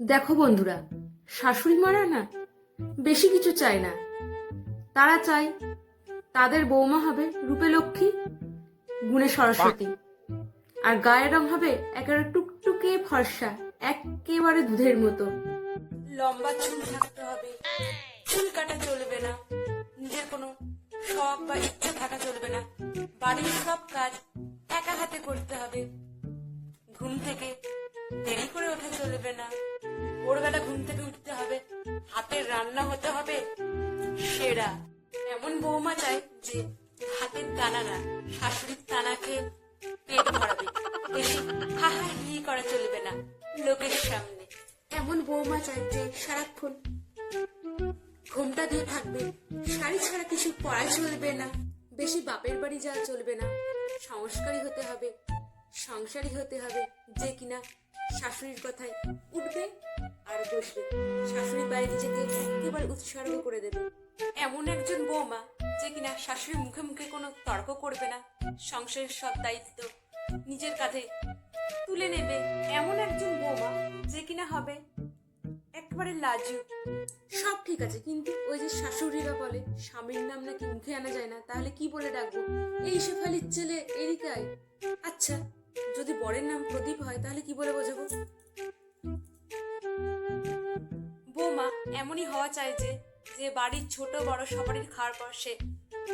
দেখো বন্ধুরা, শাশুড়ি মারা না বেশি কিছু চায় না। তারা চায় তাদের বৌমা হবে রূপে লক্ষ্মী গুণে সরস্বতী। আর গায়ের রং হবে একেবারে টুকটুকে ফর্সা, একেবারে দুধের মতো। লম্বা চুল থাকতে হবে, চুল কাটা চলবে না। নিজের কোনো শখ বা ইচ্ছা থাকা চলবে না। বাড়ির সব কাজ একা হাতে করতে হবে। ঘুম থেকে দেরি করে ওঠা চলবে না। ভোরবেলা ঘুম থেকে উঠতে হবে হাতের রান্না হতে হবে। সেরা। এমন বৌমা চাই যে হাতের দানা না, শাশুড়ির দানা খেয়ে পেট ভরাবে। বেশি হা হা হি করা চলবে না লোকের সামনে। এমন বৌমা চাই যে সারাক্ষণ ঘুমটা দিয়ে থাকবে, শাড়ি ছাড়া কিছু পরা চলবে না। বেশি বাপের বাড়ি যাওয়া চলবে না। সংস্কারী হতে হবে, সংসারী হতে হবে, যে কিনা শাশুড়ির কথায় উঠবে। আর বসবে। শাশুড়ির বাইরে নিজেকে একেবারে উৎসর্গ করে দেবে। এমন একজন বৌমা যে কিনা শাশুড়ির মুখে মুখে কোনো তর্ক করবে না। সংসারের সব দায়িত্ব নিজের কাঁধে তুলে নেবে। এমন একজন বৌমা যে কিনা হবে একবারে লাজু সব ঠিক আছে, কিন্তু ওই যে শাশুড়িরা বলে, স্বামীর নাম নাকি মুখে আনা যায় না, তাহলে কি বলে ডাকবো? এই শেফালির ছেলে এরিকাই। আচ্ছা যদি বরের নাম প্রদীপ হয়, তাহলে কি বলে বোঝাবো? বৌমা এমনই হওয়া চাই যে যে বাড়ির ছোট বড় সবারই খাওয়ার পর সে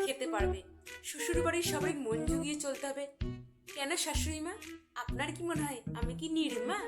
খেতে পারবে। শ্বশুর বাড়ির সবাই মন জুগিয়ে চলতে হবে। কেন শাশুড়ি মা? আপনার কি মনে হয়? আমি কি নির্মা?